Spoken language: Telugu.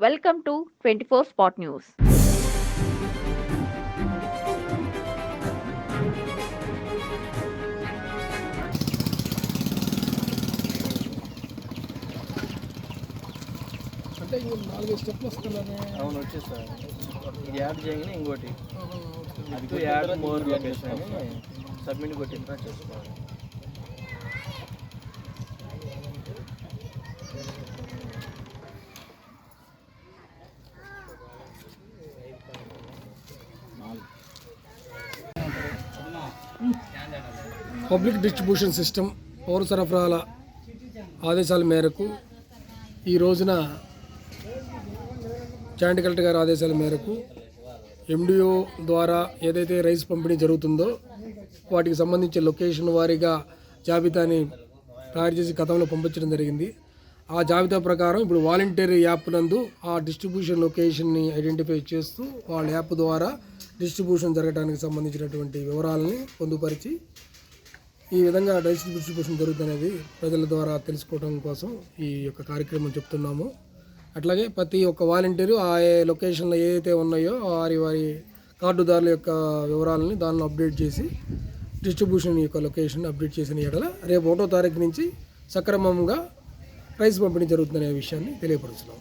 Welcome to twenty four spot news అంటే ఇంకో నాలుగైదు స్టెప్లు వస్తున్నానే అవును వచ్చేస్తా ఇది యాడ్ చేయగానే ఇంకోటి. అది యాడ్ మోర్ లొకేషన్ అని సబ్మిట్ కొట్టిన చేసుకోవాలి. పబ్లిక్ డిస్ట్రిబ్యూషన్ సిస్టమ్ పౌర సరఫరాల ఆదేశాల మేరకు ఈ రోజున జాయింట్ కలెక్టర్ గారి ఆదేశాల మేరకు ఎండిఓ ద్వారా ఏదైతే రైస్ పంపిణీ జరుగుతుందో వాటికి సంబంధించి లొకేషన్ వారీగా జాబితాని తయారు చేసి గతంలో పంపించడం జరిగింది. ఆ జాబితా ప్రకారం ఇప్పుడు వాలంటీర్ యాప్ నందు ఆ డిస్ట్రిబ్యూషన్ లొకేషన్ని ఐడెంటిఫై చేస్తూ వాళ్ళ యాప్ ద్వారా డిస్ట్రిబ్యూషన్ జరగడానికి సంబంధించినటువంటి వివరాలని పొందుపరిచి ఈ విధంగా డిస్ట్రిబ్యూషన్ జరుగుతున్నది ప్రజల ద్వారా తెలుసుకోవడం కోసం ఈ యొక్క కార్యక్రమం చెప్తున్నాము. అట్లాగే ప్రతి ఒక్క వాలంటీరు ఆ ఏ లొకేషన్లో ఏదైతే ఉన్నాయో వారి వారి కార్డుదారుల యొక్క వివరాలని దానిలో అప్డేట్ చేసి డిస్ట్రిబ్యూషన్ యొక్క లొకేషన్ అప్డేట్ చేసిన ఎడల రేపు ఒకటో తారీఖు నుంచి సక్రమంగా ప్రైజ్ పంపిణీ జరుగుతుందనే విషయాన్ని తెలియపరుస్తున్నాం.